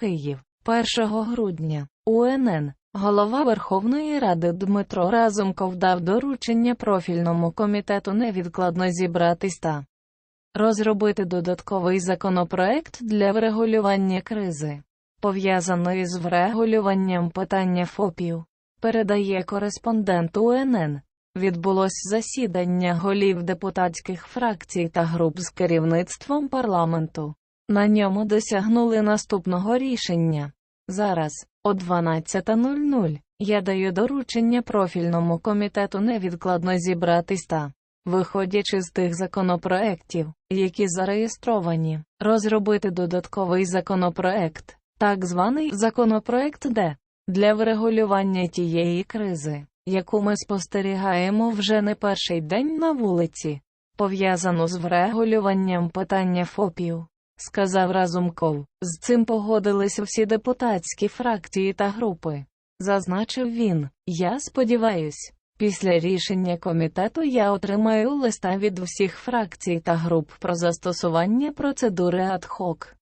Київ, 1 грудня, УНН. Голова Верховної Ради Дмитро Разумков дав доручення профільному комітету невідкладно зібратись та розробити додатковий законопроект для врегулювання кризи, пов'язаної з врегулюванням питання ФОПів, передає кореспондент УНН. Відбулось засідання голів депутатських фракцій та груп з керівництвом парламенту. На ньому досягнули наступного рішення. Зараз, о 12.00, я даю доручення профільному комітету невідкладно зібратись та, виходячи з тих законопроєктів, які зареєстровані, розробити додатковий законопроект, так званий законопроект Д, для врегулювання тієї кризи, яку ми спостерігаємо вже не перший день на вулиці, пов'язану з врегулюванням питання ФОПів сказав Разумков. З цим погодились всі депутатські фракції та групи. Зазначив він, я сподіваюсь, після рішення комітету я отримаю листа від всіх фракцій та груп про застосування процедури адхок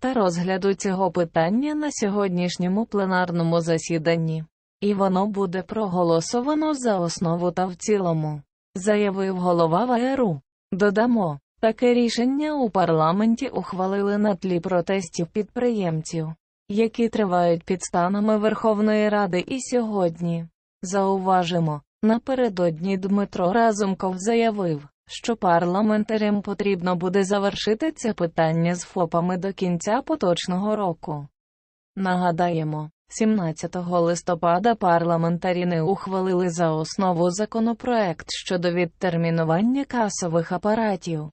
та розгляду цього питання на сьогоднішньому пленарному засіданні. І воно буде проголосовано за основу та в цілому, заявив голова ВРУ. Додамо, Таке рішення у парламенті ухвалили на тлі протестів підприємців, які тривають під станами Верховної Ради і сьогодні. Зауважимо, напередодні Дмитро Разумков заявив, що парламентарям потрібно буде завершити це питання з ФОПами до кінця поточного року. Нагадаємо, 17 листопада парламентарі не ухвалили за основу законопроект щодо відтермінування касових апаратів.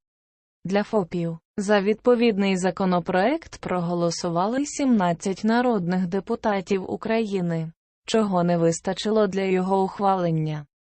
Для ФОПів за відповідний законопроект проголосували 17 народних депутатів України, чого не вистачило для його ухвалення.